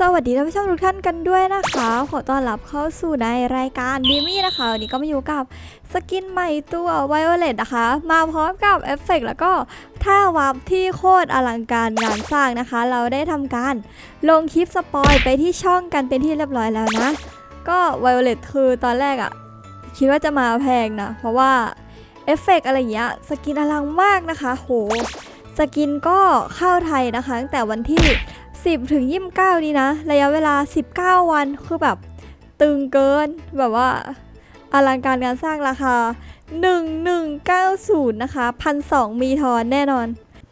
สวัสดีท่านผู้ชมทุกท่านกันด้วยนะคะ ขอต้อนรับเข้าสู่ในรายการดีมี่นะคะ วันนี้ก็มาอยู่กับสกินใหม่ตัว Violet นะคะ มาพร้อมกับเอฟเฟกต์แล้วก็ท่าวาร์ปที่โคตรอลังการงานสร้างนะคะ เราได้ทำการลงคลิปสปอยไปที่ช่องกันเป็นที่เรียบร้อยแล้วนะ ก็ Violet คือตอนแรกอะคิดว่าจะมาแพงนะ เพราะว่า เอฟเฟกต์อะไรอย่างเงี้ยสกินอลังมากนะคะ โห สกินก็เข้าไทยนะคะ ตั้งแต่วันที่ 10 ถึง 29 นี้นะ ระยะเวลา 19 วันคือแบบตึงเกินแบบว่าอลังการงานสร้างราคา 1190 นะคะ 1,200 มีทอนแน่นอน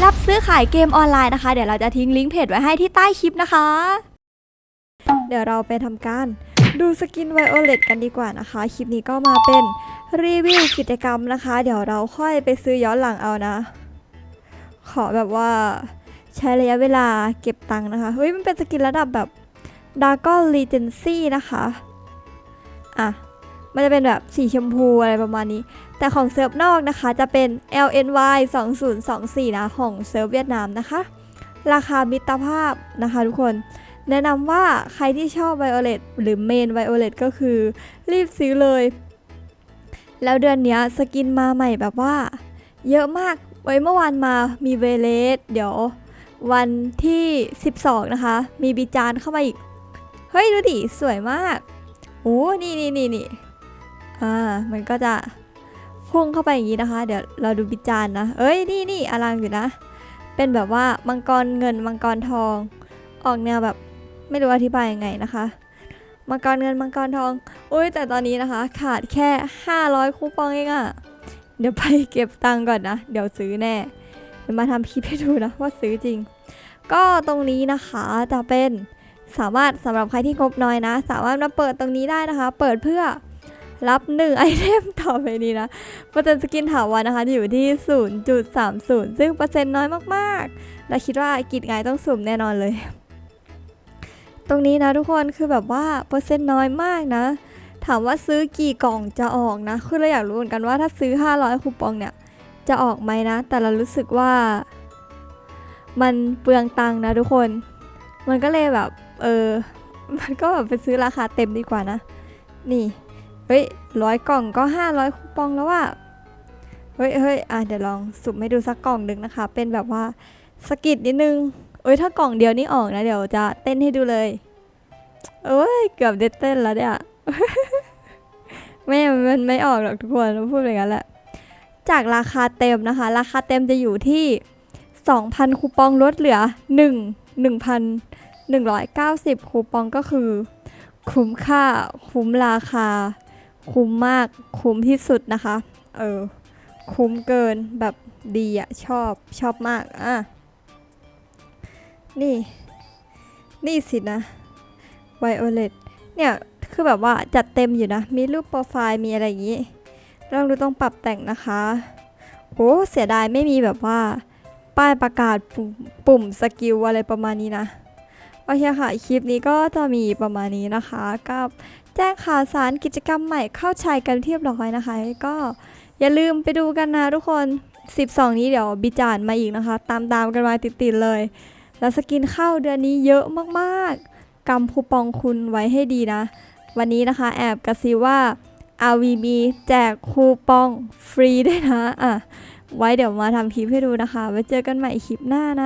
รับซื้อขายเกมออนไลน์นะคะ เดี๋ยวเราจะทิ้งลิงก์เพจไว้ให้ที่ใต้คลิปนะคะ เดี๋ยวเราไปทำการดูสกินไวโอเลตกันดีกว่านะคะ คลิปนี้ก็มาเป็นรีวิวกิจกรรมนะคะ เดี๋ยวเราค่อยไปซื้อย้อนหลังเอานะ ขอแบบว่าใช้ระยะเวลาเก็บตังค์นะคะ เฮ้ย มันเป็นสกินระดับแบบดากอนรีเจนซี่นะคะ อะ มันจะเป็นแบบสีชมพูอะไรประมาณนี้ แต่ของเซิร์ฟนอกนะคะจะเป็น LNY 2024 นะของเซิร์ฟเวียดนามนะคะ ราคามิตรภาพนะคะทุกคน แนะนำว่าใครที่ชอบ Violet หรือเมน Violet ก็คือรีบซื้อเลย แล้วเดือนนี้สกินมาใหม่แบบว่า เยอะมากไว้เมื่อวานมามีเวเลสเดี๋ยววันที่ 12 นะคะ มีบีจานเข้ามาอีก เฮ้ย ดูดิ สวยมาก โอ้ นี่นี่นี่นี่ อ่ามันก็จะพุ่งเข้าไปอย่างนี้นะคะ เดี๋ยวเราดูบิจานนะ เอ้ยนี่นี่อลังอยู่นะ เป็นแบบว่ามังกรเงินมังกรทอง ออกแนวแบบไม่รู้อธิบายยังไงนะคะมังกรเงินมังกรทอง อุ้ยแต่ตอนนี้นะคะ ขาดแค่ 500 คูปองเองอะเดี๋ยวไปเก็บตังค์ก่อนนะ เดี๋ยวซื้อแน่ เดี๋ยวมาทำคลิปให้ดูนะว่าซื้อจริง ก็ตรงนี้นะคะจะเป็นสามารถสำหรับใครที่งบน้อยนะ สามารถมาเปิดตรงนี้ได้นะคะ เปิดเพื่อ รับ 1 ไอเทมต่อไปนี้นะเปอร์เซ็นต์สกินถาวรนะคะอยู่ที่ 0.30 ซึ่งเปอร์เซ็นต์น้อยมากๆ และคิดว่ากิจไงต้องสุ่มแน่นอนเลย ตรงนี้นะทุกคนคือแบบว่าเปอร์เซ็นต์น้อยมากนะ ถามว่าซื้อกี่กล่องจะออกนะ คือเราอยากรู้เหมือนกันว่าถ้าซื้อ 500 คูปองเนี่ย จะออกไหมนะ แต่เรารู้สึกว่า มันเปลืองตังค์นะทุกคน มันก็เลยแบบ เออ มันก็แบบไปซื้อราคาเต็มดีกว่านะ นี่ เฮ้ยร้อยกล่องก็ 500 คูปองแล้วว่าเฮ้ยเฮ้ยอะเดี๋ยวลองสุ่มให้ดูสักกล่องหนึ่งนะคะ เป็นแบบว่าสกิดนิดนึงเอ้ยถ้ากล่องเดียวนี่ออกนะ เดี๋ยวจะเต้นให้ดูเลย เอ้ยเกือบได้เต้นแล้วเนี่ยไม่มันไม่ออกหรอกทุกคนพูดอย่างนั้นแหละ จากราคาเต็มนะคะ ราคาเต็มจะอยู่ที่ 2,000 คูปองลดเหลือ 1 1,190 คูปองก็คือ คุ้มค่าคุ้มราคา คุ้มมากคุ้มที่สุดนะคะ เออ คุ้มเกินแบบดีอะชอบชอบมาก อะ นี่ นี่สินะ Violet เนี่ยคือแบบว่าจัดเต็มอยู่นะ มีรูปโปรไฟล์มีอะไรอย่างนี้ลองดูต้องปรับแต่งนะคะโอ้เสียดายไม่มีแบบว่า ป้ายประกาศปุ่มปุ่มสกิลอะไรประมาณนี้นะ โอเคค่ะ คลิปนี้ก็จะมีประมาณนี้นะคะ กับ แจ้งข่าวสารกิจกรรมใหม่เข้าใช้กันเรียบร้อยนะคะ ก็อย่าลืมไปดูกันนะทุกคน 12 นี้เดี๋ยวบิจานมาอีกนะคะ ตามตามกันมาติดๆเลย แล้วสกินเข้าเดือนนี้เยอะมากๆกำคูปองคุณไว้ให้ดีนะ วันนี้นะคะแอบกระซิว่า RVB แจกคูปองฟรีด้วยนะอะไว้เดี๋ยวมาทำคลิปให้ดูนะคะ ไว้เจอกันใหม่คลิปหน้านะ